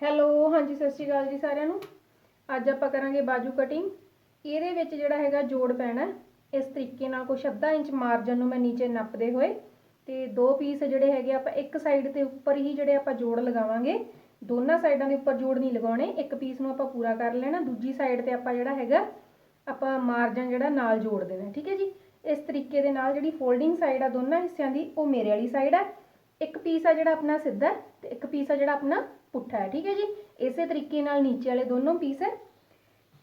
Hello, ਹਾਂਜੀ, ਸਤਿ ਸ਼੍ਰੀ ਅਕਾਲ ਜੀ ਸਾਰਿਆਂ ਨੂੰ। ਅੱਜ ਆਪਾਂ ਕਰਾਂਗੇ ਬਾਜੂ ਕਟਿੰਗ ਇਹਦੇ ਵਿੱਚ ਜਿਹੜਾ ਹੈਗਾ ਜੋੜ ਪੈਣਾ ਇਸ ਤਰੀਕੇ ਨਾਲ ਕੁਛ ਅੱਧਾ ਇੰਚ ਮਾਰਜਨ ਨੂੰ ਮੈਂ ਨੀਚੇ ਨੱਪਦੇ ਹੋਏ ਤੇ ਦੋ ਪੀਸ ਜਿਹੜੇ ਹੈਗੇ ਆਪਾਂ ਇੱਕ ਸਾਈਡ ਤੇ ਉੱਪਰ ਹੀ ਜਿਹੜੇ ਆਪਾਂ ਜੋੜ ਲਗਾਵਾਂਗੇ, ਦੋਨਾਂ ਸਾਈਡਾਂ ਦੇ ਉੱਪਰ ਜੋੜ ਨਹੀਂ ਲਗਾਉਣੇ। ਇੱਕ ਪੀਸ ਨੂੰ ਆਪਾਂ ਪੂਰਾ ਕਰ ਲੈਣਾ, ਦੂਜੀ ਸਾਈਡ ਤੇ ਆਪਾਂ ਜਿਹੜਾ ਹੈਗਾ, ਆਪਾਂ ਮਾਰਜਨ ਜਿਹੜਾ ਨਾਲ ਜੋੜ ਦੇਣਾ, ਠੀਕ ਹੈ ਜੀ? ਇਸ ਤਰੀਕੇ ਦੇ ਨਾਲ ਜਿਹੜੀ ਫੋਲਡਿੰਗ ਸਾਈਡ ਆ, ਦੋਨਾਂ ਹਿੱਸਿਆਂ ਦੀ, ਉਹ ਮੇਰੇ ਵਾਲੀ ਸਾਈਡ ਆ। ਇੱਕ ਪੀਸ ਆ ਜਿਹੜਾ ਆਪਣਾ ਸਿੱਧਾ ਹੈ ਤੇ ਇੱਕ ਪੀਸ ਆ ਜਿਹੜਾ ਆਪਣਾ ਪੁੱਠਾ ਹੈ, ਠੀਕ ਹੈ ਜੀ? ਇਸੇ ਤਰੀਕੇ ਨਾਲ ਨੀਚੇ ਵਾਲੇ ਦੋਨੋਂ ਪੀਸ ਹੈ।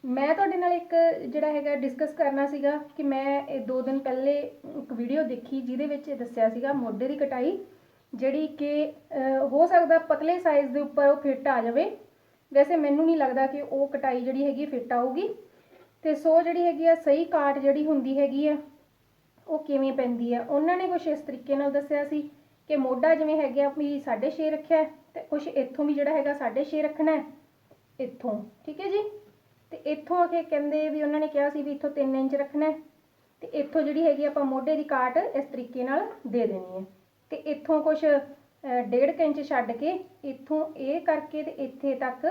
ਮੈਂ ਤੁਹਾਡੇ ਨਾਲ ਇੱਕ ਜਿਹੜਾ ਹੈਗਾ ਡਿਸਕਸ ਕਰਨਾ ਸੀਗਾ ਕਿ ਮੈਂ ਇਹ ਦੋ ਦਿਨ ਪਹਿਲੇ ਇੱਕ ਵੀਡੀਓ ਦੇਖੀ ਜਿਹਦੇ ਵਿੱਚ ਇਹ ਦੱਸਿਆ ਸੀਗਾ ਮੋਢੇ ਦੀ ਕਟਾਈ, ਜਿਹੜੀ ਕਿ ਹੋ ਸਕਦਾ ਪਤਲੇ ਸਾਈਜ਼ ਦੇ ਉੱਪਰ ਉਹ ਫਿੱਟ ਆ ਜਾਵੇ। ਵੈਸੇ ਮੈਨੂੰ ਨਹੀਂ ਲੱਗਦਾ ਕਿ ਉਹ ਕਟਾਈ ਜਿਹੜੀ ਹੈਗੀ ਫਿੱਟ ਆਊਗੀ। ਤੇ ਸੋ ਜਿਹੜੀ ਹੈਗੀ ਆ ਸਹੀ ਕਾਟ ਜਿਹੜੀ ਹੁੰਦੀ ਹੈਗੀ ਆ, ਉਹ ਕਿਵੇਂ ਪੈਂਦੀ ਆ? ਉਹਨਾਂ ਨੇ ਕੁਝ ਇਸ ਤਰੀਕੇ ਨਾਲ ਦੱਸਿਆ ਸੀ। ਕਿ ਮੋਢਾ ਜਿਵੇਂ ਹੈਗਾ ਵੀ 6.5 ਰੱਖਿਆ ਹੈ ਤੇ ਕੁਝ ਇੱਥੋਂ ਵੀ ਜਿਹੜਾ ਹੈਗਾ 6.5 ਰੱਖਣਾ ਇੱਥੋਂ, ਠੀਕ ਹੈ ਜੀ? ਤੇ ਇੱਥੋਂ ਆ ਕੇ ਕਹਿੰਦੇ ਵੀ ਉਹਨਾਂ ਨੇ ਕਿਹਾ ਸੀ ਵੀ ਇੱਥੋਂ 3 ਇੰਚ ਰੱਖਣਾ ਹੈ, ਤੇ ਇੱਥੋਂ ਜਿਹੜੀ ਹੈਗੀ ਆਪਾਂ ਮੋਢੇ ਦੀ ਕਾਟ ਇਸ ਤਰੀਕੇ ਨਾਲ ਦੇ ਦੇਣੀ ਹੈ। ਤੇ ਇੱਥੋਂ ਕੁਝ 1.5 ਇੰਚ ਛੱਡ ਕੇ ਇੱਥੋਂ ਇਹ ਕਰਕੇ ਤੇ ਇੱਥੇ ਤੱਕ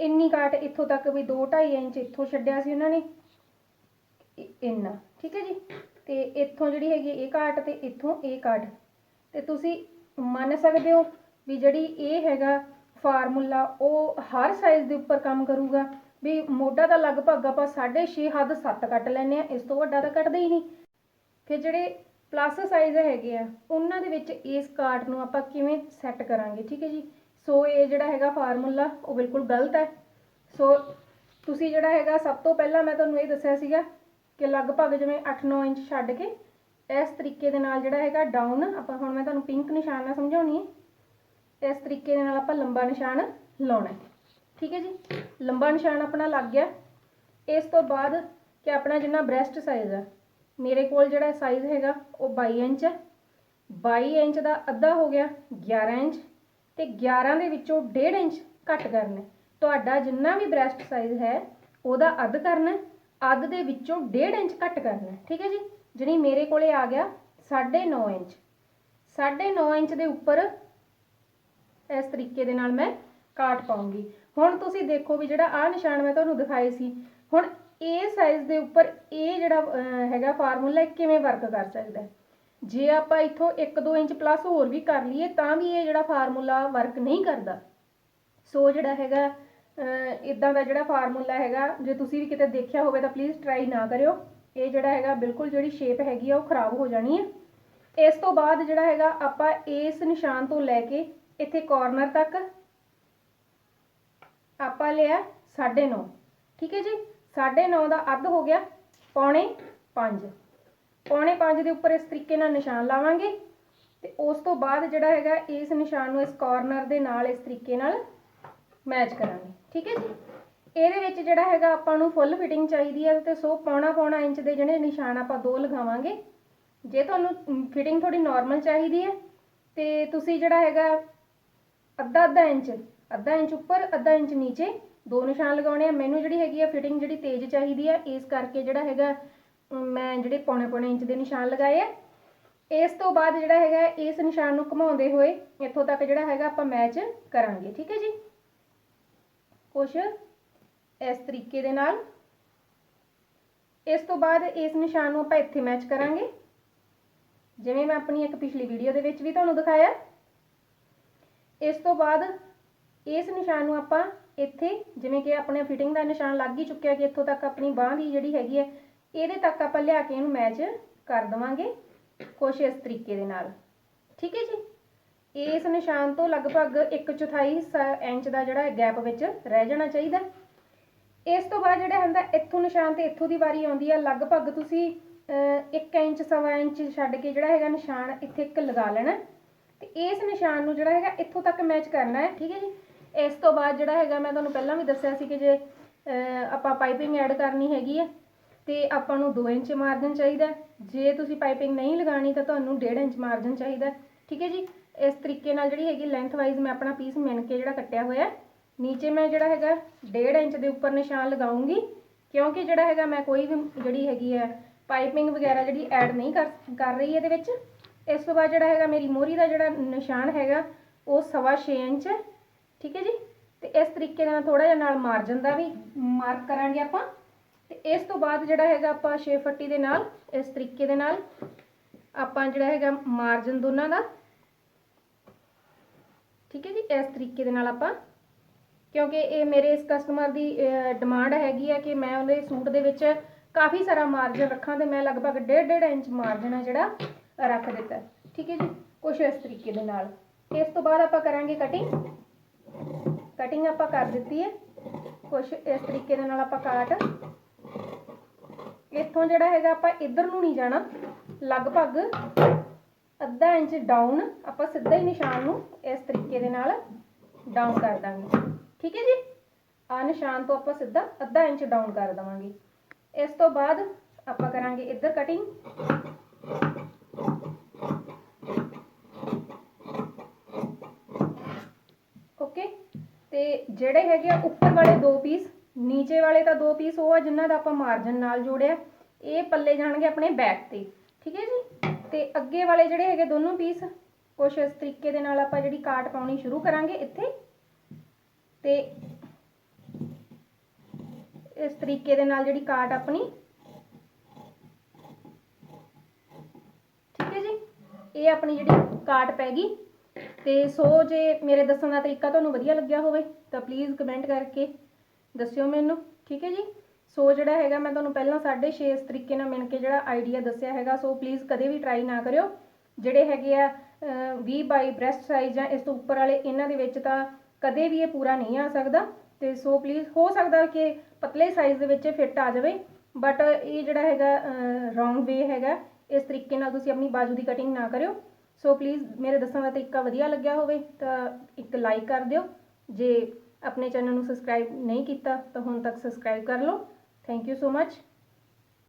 ਇੰਨੀ ਕਾਟ ਇੱਥੋਂ ਤੱਕ ਵੀ 2.5 ਇੰਚ ਇੱਥੋਂ ਛੱਡਿਆ ਸੀ ਉਹਨਾਂ ਨੇ। ਇੰਨਾ, ਠੀਕ ਹੈ ਜੀ? ਤੇ ਇੱਥੋਂ ਜਿਹੜੀ ਹੈਗੀ ਇਹ ਕਾਟ ਤੇ ਇੱਥੋਂ ਇਹ ਕਾਟ ਤੇ ਤੁਸੀਂ ਮੰਨ ਸਕਦੇ ਹੋ ਵੀ ਜਿਹੜੀ ਇਹ ਹੈਗਾ ਫਾਰਮੂਲਾ, ਉਹ ਹਰ ਸਾਈਜ਼ ਦੇ ਉੱਪਰ ਕੰਮ ਕਰੂਗਾ। ਵੀ ਮੋਢਾ ਦਾ ਲਗਭਗ ਆਪਾਂ 6.5 ਹੱਦ 7 ਕੱਟ ਲੈਨੇ ਆ ਇਸ ਤੋਂ ਵੱਡਾ ਤਾਂ ਕੱਟਦੇ ਹੀ ਨਹੀਂ। ਫਿਰ ਜਿਹੜੇ ਪਲੱਸ ਸਾਈਜ਼ ਹੈਗੇ ਆ, ਉਹਨਾਂ ਦੇ ਵਿੱਚ ਇਸ ਕਾਰਟ ਨੂੰ ਆਪਾਂ ਕਿਵੇਂ ਸੈੱਟ ਕਰਾਂਗੇ, ਠੀਕ ਹੈ ਜੀ? ਸੋ ਇਹ ਜਿਹੜਾ ਹੈਗਾ ਫਾਰਮੂਲਾ, ਉਹ ਬਿਲਕੁਲ ਗਲਤ ਹੈ। ਸੋ ਤੁਸੀਂ ਜਿਹੜਾ ਹੈਗਾ, ਸਭ ਤੋਂ ਪਹਿਲਾਂ ਮੈਂ ਤੁਹਾਨੂੰ ਇਹ ਦੱਸਿਆ ਸੀਗਾ ਕਿ ਲਗਭਗ ਜਿਵੇਂ 8-9 ਇੰਚ ਛੱਡ ਕੇ ਇਸ ਤਰੀਕੇ ਦੇ ਨਾਲ ਜਿਹੜਾ ਹੈਗਾ ਡਾਊਨ ਆਪਾਂ ਹੁਣ ਮੈਂ ਤੁਹਾਨੂੰ ਪਿੰਕ ਨਿਸ਼ਾਨ ਨਾਲ ਸਮਝਾਉਣੀ ਹੈ। ਇਸ ਤਰੀਕੇ ਦੇ ਨਾਲ ਆਪਾਂ ਲੰਬਾ ਨਿਸ਼ਾਨ ਲਾਉਣਾ ਹੈ। ਠੀਕ ਹੈ ਜੀ? ਲੰਬਾ ਨਿਸ਼ਾਨ ਆਪਣਾ ਲੱਗ ਗਿਆ। ਇਸ ਤੋਂ ਬਾਅਦ ਕਿ ਆਪਣਾ ਜਿੰਨਾ ਬ੍ਰੈਸਟ ਸਾਈਜ਼ ਆ, ਮੇਰੇ ਕੋਲ ਜਿਹੜਾ ਸਾਈਜ਼ ਹੈਗਾ, ਉਹ 22 ਇੰਚ ਹੈ। 22 ਇੰਚ ਦਾ ਅੱਧਾ ਹੋ ਗਿਆ 11 ਇੰਚ। ਤੇ 11 ਦੇ ਵਿੱਚੋਂ 1.5 ਇੰਚ ਘੱਟ ਕਰਨਾ ਤੁਹਾਡਾ ਜਿੰਨਾ ਵੀ ਬ੍ਰੈਸਟ ਸਾਈਜ਼ ਹੈ, ਉਹਦਾ ਅੱਧ ਕਰਨਾ ਅੱਧ ਦੇ ਵਿੱਚੋਂ 1.5 ਇੰਚ ਘੱਟ ਕਰਨਾ ਠੀਕ ਹੈ ਜੀ? ਜਿਹੜੀ ਮੇਰੇ ਕੋਲੇ ਆ ਗਿਆ 9.5 ਇੰਚ। 9.5 ਇੰਚ ਦੇ ਉੱਪਰ ਇਸ ਤਰੀਕੇ ਦੇ ਨਾਲ ਮੈਂ ਕਾਟ ਪਾਉਂਗੀ। ਹੁਣ ਤੁਸੀਂ ਦੇਖੋ ਵੀ ਜਿਹੜਾ ਆਹ ਨਿਸ਼ਾਨ ਮੈਂ ਤੁਹਾਨੂੰ ਦਿਖਾਏ ਸੀ। ਹੁਣ ਇਹ ਸਾਈਜ਼ ਦੇ ਉੱਪਰ ਇਹ ਜਿਹੜਾ ਹੈਗਾ ਫਾਰਮੂਲਾ ਕਿਵੇਂ ਵਰਕ ਕਰ ਸਕਦਾ ਜੇ ਆਪਾਂ ਇੱਥੋਂ 1-2 ਇੰਚ ਪਲੱਸ ਹੋਰ ਵੀ ਕਰ ਲਈਏ, ਤਾਂ ਵੀ ਇਹ ਜਿਹੜਾ ਫਾਰਮੂਲਾ ਵਰਕ ਨਹੀਂ ਕਰਦਾ। ਸੋ ਜਿਹੜਾ ਹੈਗਾ ਇਦਾਂ ਦਾ ਜਿਹੜਾ ਫਾਰਮੂਲਾ ਹੈਗਾ, ਜੇ ਤੁਸੀਂ ਵੀ ਕਿਤੇ ਦੇਖਿਆ ਹੋਵੇ ਤਾਂ ਪਲੀਜ਼ ਟਰਾਈ ਨਾ ਕਰਿਓ। ਇਹ ਜਿਹੜਾ ਹੈਗਾ ਬਿਲਕੁਲ ਜਿਹੜੀ ਸ਼ੇਪ ਹੈਗੀ ਆ, ਉਹ ਖਰਾਬ ਹੋ ਜਾਣੀ ਹੈ ਇਸ ਤੋਂ ਬਾਅਦ ਜਿਹੜਾ ਹੈਗਾ, ਆਪਾਂ ਇਸ ਨਿਸ਼ਾਨ ਤੋਂ ਲੈ ਕੇ ਇੱਥੇ ਕਾਰਨਰ ਤੱਕ ਆਪਾਂ ਲਿਆ 9.5 ਠੀਕ ਹੈ ਜੀ? 9.5 ਦਾ ਅੱਧ ਹੋ ਗਿਆ, ਪੌਣੇ 5 ਪੌਣੇ 5 ਦੇ ਉੱਪਰ ਇਸ ਤਰੀਕੇ ਨਾਲ ਨਿਸ਼ਾਨ ਲਾਵਾਂਗੇ ਤੇ ਉਸ ਤੋਂ ਬਾਅਦ ਜਿਹੜਾ ਹੈਗਾ, ਇਸ ਨਿਸ਼ਾਨ ਨੂੰ ਇਸ ਕਾਰਨਰ ਦੇ ਨਾਲ ਇਸ ਤਰੀਕੇ ਨਾਲ ਮੈਚ ਕਰਾਂਗੇ। ਠੀਕ ਹੈ ਜੀ? ਇਹਦੇ ਵਿੱਚ ਜਿਹੜਾ ਹੈਗਾ ਆਪਾਂ ਨੂੰ ਫੁੱਲ ਫਿਟਿੰਗ ਚਾਹੀਦੀ ਹੈ ਤੇ ਸੋ ਪੌਣਾ ਪੌਣਾ ਇੰਚ ਦੇ ਜਿਹੜੇ ਨਿਸ਼ਾਨ ਆਪਾਂ ਦੋ ਲਗਾਵਾਂਗੇ। ਜੇ ਤੁਹਾਨੂੰ ਫਿਟਿੰਗ ਥੋੜੀ ਨਾਰਮਲ ਚਾਹੀਦੀ ਹੈ ਤੇ ਤੁਸੀਂ ਜਿਹੜਾ ਹੈਗਾ ਅੱਧਾ ਅੱਧਾ ਇੰਚ ਅੱਧਾ ਇੰਚ ਉੱਪਰ, ਅੱਧਾ ਇੰਚ ਨੀਚੇ ਦੋ ਨਿਸ਼ਾਨ ਲਗਾਉਣੇ ਆ। ਮੈਨੂੰ ਜਿਹੜੀ ਹੈਗੀ ਆ ਫਿਟਿੰਗ ਜਿਹੜੀ ਤੇਜ਼ ਚਾਹੀਦੀ ਆ, ਇਸ ਕਰਕੇ ਜਿਹੜਾ ਹੈਗਾ ਮੈਂ ਜਿਹੜੇ ਪੌਣੇ ਪੌਣੇ ਇੰਚ ਦੇ ਨਿਸ਼ਾਨ ਲਗਾਏ ਆ। ਇਸ ਤੋਂ ਬਾਅਦ ਜਿਹੜਾ ਹੈਗਾ ਇਸ ਨਿਸ਼ਾਨ ਨੂੰ ਘੁਮਾਉਂਦੇ ਹੋਏ ਇੱਥੋਂ ਤੱਕ ਜਿਹੜਾ ਹੈਗਾ ਆਪਾਂ ਮੈਚ ਕਰਾਂਗੇ, ਠੀਕ ਹੈ ਜੀ? ਕੁਛ ਇਸ ਤਰੀਕੇ ਦੇ ਨਾਲ। ਇਸ ਤੋਂ ਬਾਅਦ ਇਸ ਨਿਸ਼ਾਨ ਨੂੰ ਆਪਾਂ ਇੱਥੇ ਮੈਚ ਕਰਾਂਗੇ। ਜਿਵੇਂ ਮੈਂ ਆਪਣੀ ਇੱਕ ਪਿਛਲੀ ਵੀਡੀਓ ਦੇ ਵਿੱਚ ਵੀ ਤੁਹਾਨੂੰ ਦਿਖਾਇਆ। ਇਸ ਤੋਂ ਬਾਅਦ ਇਸ ਨਿਸ਼ਾਨ ਨੂੰ ਆਪਾਂ ਇੱਥੇ, ਜਿਵੇਂ ਕਿ ਆਪਣੇ ਫਿਟਿੰਗ ਦਾ ਨਿਸ਼ਾਨ ਲੱਗ ਹੀ ਚੁੱਕਿਆ ਕਿ ਇੱਥੋਂ ਤੱਕ ਆਪਣੀ ਬਾਹ ਦੀ ਜਿਹੜੀ ਹੈਗੀ ਹੈ, ਇਹਦੇ ਤੱਕ ਆਪਾਂ ਲਿਆ ਕੇ ਇਹਨੂੰ ਮੈਚ ਕਰ ਦਵਾਂਗੇ ਕੁਛ ਇਸ ਤਰੀਕੇ ਦੇ ਨਾਲ। ਠੀਕ ਹੈ ਜੀ? ਇਸ ਨਿਸ਼ਾਨ ਤੋਂ ਲਗਭਗ 1 ਚੌਥਾਈ ਹਿੱਸਾ ਇੰਚ ਦਾ ਜਿਹੜਾ ਗੈਪ ਵਿੱਚ ਰਹਿ ਜਾਣਾ ਚਾਹੀਦਾ। ਇਸ ਤੋਂ ਬਾਅਦ ਜਿਹੜਾ ਹੁੰਦਾ, ਇੱਥੋਂ ਨਿਸ਼ਾਨ ਤੇ ਇੱਥੋਂ ਦੀ ਵਾਰੀ ਆਉਂਦੀ ਆ, ਲਗਭਗ ਤੁਸੀਂ 1 ਇੰਚ, ਸਵਾ ਇੰਚ ਛੱਡ ਕੇ ਜਿਹੜਾ ਹੈਗਾ ਨਿਸ਼ਾਨ ਇੱਥੇ ਇੱਕ ਲਗਾ ਲੈਣਾ। ਤੇ ਇਸ ਨਿਸ਼ਾਨ ਨੂੰ ਜਿਹੜਾ ਹੈਗਾ, ਇੱਥੋਂ ਤੱਕ ਮੈਚ ਕਰਨਾ ਹੈ, ਠੀਕ ਹੈ ਜੀ? ਇਸ ਤੋਂ ਬਾਅਦ ਜਿਹੜਾ ਹੈਗਾ, ਮੈਂ ਤੁਹਾਨੂੰ ਪਹਿਲਾਂ ਵੀ ਦੱਸਿਆ ਸੀ ਕਿ ਜੇ ਆਪਾਂ ਪਾਈਪਿੰਗ ਐਡ ਕਰਨੀ ਹੈਗੀ ਹੈ ਤੇ ਆਪਾਂ ਨੂੰ 2 ਇੰਚ ਮਾਰਜਨ ਚਾਹੀਦਾ ਜੇ ਤੁਸੀਂ ਪਾਈਪਿੰਗ ਨਹੀਂ ਲਗਾਣੀ ਤਾਂ ਤੁਹਾਨੂੰ 1.5 ਇੰਚ ਮਾਰਜਨ ਚਾਹੀਦਾ ਠੀਕ ਹੈ ਜੀ? ਇਸ ਤਰੀਕੇ ਨਾਲ ਜਿਹੜੀ ਹੈਗੀ ਲੈਂਥ ਵਾਈਜ਼ ਮੈਂ ਆਪਣਾ ਪੀਸ ਮਿਣ ਕੇ ਜਿਹੜਾ ਕੱਟਿਆ ਹੋਇਆ ਨੀਚੇ ਮੈਂ ਜਿਹੜਾ ਹੈਗਾ 1.5 ਇੰਚ ਦੇ ਉੱਪਰ ਨਿਸ਼ਾਨ ਲਗਾਉਂਗੀ, ਕਿਉਂਕਿ ਜਿਹੜਾ ਹੈਗਾ ਮੈਂ ਕੋਈ ਵੀ ਜਿਹੜੀ ਹੈਗੀ ਹੈ ਪਾਈਪਿੰਗ ਵਗੈਰਾ ਜਿਹੜੀ ਐਡ ਨਹੀਂ ਕਰ ਕਰ ਰਹੀ ਇਹਦੇ ਵਿੱਚ, ਇਸ ਤੋਂ ਬਾਅਦ ਜਿਹੜਾ ਹੈਗਾ ਮੇਰੀ ਮੋਹਰੀ ਦਾ ਜਿਹੜਾ ਨਿਸ਼ਾਨ ਹੈਗਾ, ਉਹ ਸਵਾ ਛੇ ਇੰਚ ਹੈ, ਠੀਕ ਹੈ ਜੀ? ਤੇ ਇਸ ਤਰੀਕੇ ਦੇ ਨਾਲ ਥੋੜਾ ਜਿਹਾ ਨਾਲ ਮਾਰਜਨ ਦਾ ਵੀ ਮਾਰਕ ਕਰਾਂਗੇ ਆਪਾਂ, ਤੇ ਇਸ ਤੋਂ ਬਾਅਦ ਜਿਹੜਾ ਹੈਗਾ ਆਪਾਂ ਸ਼ੇਪ ਫੱਟੀ ਦੇ ਨਾਲ, ਇਸ ਤਰੀਕੇ ਦੇ ਨਾਲ ਆਪਾਂ ਜਿਹੜਾ ਹੈਗਾ ਮਾਰਜਨ ਦੋਨਾਂ ਦਾ, ਠੀਕ ਹੈ ਜੀ? ਇਸ ਤਰੀਕੇ ਦੇ ਨਾਲ ਆਪਾਂ ਕਿਉਂਕਿ ਇਹ ਮੇਰੇ ਇਸ ਕਸਟਮਰ ਦੀ ਡਿਮਾਂਡ ਹੈਗੀ ਹੈ ਕਿ ਮੈਂ ਉਹਦੇ ਸੂਟ ਦੇ ਵਿੱਚ ਕਾਫੀ ਸਾਰਾ ਮਾਰਜਨ ਰੱਖਾਂ ਤੇ ਮੈਂ ਲਗਭਗ 1.5 ਇੰਚ ਮਾਰਜਨ ਹੈ ਜਿਹੜਾ ਰੱਖ ਦਿੱਤਾ ਠੀਕ ਹੈ ਜੀ? ਕੁਛ ਇਸ ਤਰੀਕੇ ਦੇ ਨਾਲ। ਇਸ ਤੋਂ ਬਾਅਦ ਆਪਾਂ ਕਰਾਂਗੇ ਕਟਿੰਗ ਕਟਿੰਗ ਆਪਾਂ ਕਰ ਦਿੱਤੀ ਹੈ। ਕੁਛ ਇਸ ਤਰੀਕੇ ਦੇ ਨਾਲ ਆਪਾਂ ਕਾਟ। ਇੱਥੋਂ ਜਿਹੜਾ ਹੈਗਾ ਆਪਾਂ ਇੱਧਰ ਨੂੰ ਨਹੀਂ ਜਾਣਾ। ਲਗਭਗ ਅੱਧਾ ਇੰਚ ਡਾਊਨ ਆਪਾਂ ਸਿੱਧਾ ਹੀ ਨਿਸ਼ਾਨ ਨੂੰ ਇਸ ਤਰੀਕੇ ਦੇ ਨਾਲ ਡਾਊਨ ਕਰ ਦਾਂਗੇ। ਠੀਕ ਹੈ ਜੀ? ਆ ਨਿਸ਼ਾਨ ਤੋਂ ਆਪਾਂ ਸਿੱਧਾ ਅੱਧਾ ਇੰਚ ਡਾਊਨ ਕਰ ਦਵਾਂਗੇ। ਇਸ ਤੋਂ ਬਾਅਦ ਆਪਾਂ ਕਰਾਂਗੇ ਇੱਧਰ ਕਟਿੰਗ ਓਕੇ ਤੇ ਜਿਹੜੇ ਹੈਗੇ ਆ ਉੱਪਰ ਵਾਲੇ ਦੋ ਪੀਸ ਨੀਚੇ ਵਾਲੇ ਤਾਂ ਦੋ ਪੀਸ ਉਹ ਆ ਜਿਨ੍ਹਾਂ ਦਾ ਆਪਾਂ ਮਾਰਜਨ ਨਾਲ ਜੋੜਿਆ। ਇਹ ਪੱਲੇ ਜਾਣਗੇ ਆਪਣੇ ਬੈਕ ਤੇ। ਠੀਕ ਹੈ ਜੀ? ਤੇ ਅੱਗੇ ਵਾਲੇ ਜਿਹੜੇ ਹੈਗੇ ਦੋਨੋਂ ਪੀਸ ਕੁਛ ਇਸ ਤਰੀਕੇ ਦੇ ਨਾਲ ਆਪਾਂ ਜਿਹੜੀ ਕਾਟ ਪਾਉਣੀ ਸ਼ੁਰੂ ਕਰਾਂਗੇ ਇੱਥੇ। ਤੇ ਇਸ ਤਰੀਕੇ ਦੇ ਨਾਲ ਜਿਹੜੀ ਕਾਟ ਆਪਣੀ, ਠੀਕ ਹੈ ਜੀ? ਇਹ ਆਪਣੀ ਜਿਹੜੀ ਕਾਟ ਪੈ ਗਈ ਤੇ ਸੋ ਜੇ ਮੇਰੇ ਦੱਸਣ ਦਾ ਤਰੀਕਾ ਤੁਹਾਨੂੰ ਵਧੀਆ ਲੱਗਿਆ ਹੋਵੇ, ਤਾਂ ਪਲੀਜ਼ ਕਮੈਂਟ ਕਰਕੇ ਦੱਸਿਓ ਮੈਨੂੰ, ਠੀਕ ਹੈ ਜੀ? ਸੋ ਜਿਹੜਾ ਹੈਗਾ, ਮੈਂ ਤੁਹਾਨੂੰ ਪਹਿਲਾਂ 6.5 ਇਸ ਤਰੀਕੇ ਨਾਲ ਮਿਣ ਕੇ ਜਿਹੜਾ ਆਈਡੀਆ ਦੱਸਿਆ ਹੈਗਾ, ਸੋ ਪਲੀਜ਼ ਕਦੇ ਵੀ ਟਰਾਈ ਨਾ ਕਰਿਓ। ਜਿਹੜੇ ਹੈਗੇ ਆ 20 ਬਾਈ ਬ੍ਰੈਸਟ ਸਾਈਜ਼ ਜਾਂ ਇਸ ਤੋਂ ਉੱਪਰ ਵਾਲੇ, ਇਹਨਾਂ ਦੇ ਵਿੱਚ ਤਾਂ ਕਦੇ ਵੀ ਇਹ ਪੂਰਾ ਨਹੀਂ ਆ ਸਕਦਾ ਤੇ ਸੋ ਪਲੀਜ਼ ਹੋ ਸਕਦਾ ਕਿ ਪਤਲੇ ਸਾਈਜ਼ ਦੇ ਵਿੱਚ ਫਿੱਟ ਆ ਜਾਵੇ ਬਟ ਇਹ ਜਿਹੜਾ ਹੈਗਾ ਰੋਂਗ ਵੇ ਹੈਗਾ, ਇਸ ਤਰੀਕੇ ਨਾਲ ਤੁਸੀਂ ਆਪਣੀ ਬਾਜੂ ਦੀ ਕਟਿੰਗ ਨਾ ਕਰਿਓ। ਸੋ ਪਲੀਜ਼ ਮੇਰੇ ਦੱਸਣ ਦਾ ਤਰੀਕਾ ਵਧੀਆ ਲੱਗਿਆ ਹੋਵੇ ਤਾਂ ਇੱਕ ਲਾਈਕ ਕਰ ਦਿਓ। ਜੇ ਆਪਣੇ ਚੈਨਲ ਨੂੰ ਸਬਸਕ੍ਰਾਈਬ ਨਹੀਂ ਕੀਤਾ ਤਾਂ ਹੁਣ ਤੱਕ ਸਬਸਕ੍ਰਾਈਬ ਕਰ ਲਓ। Thank you so much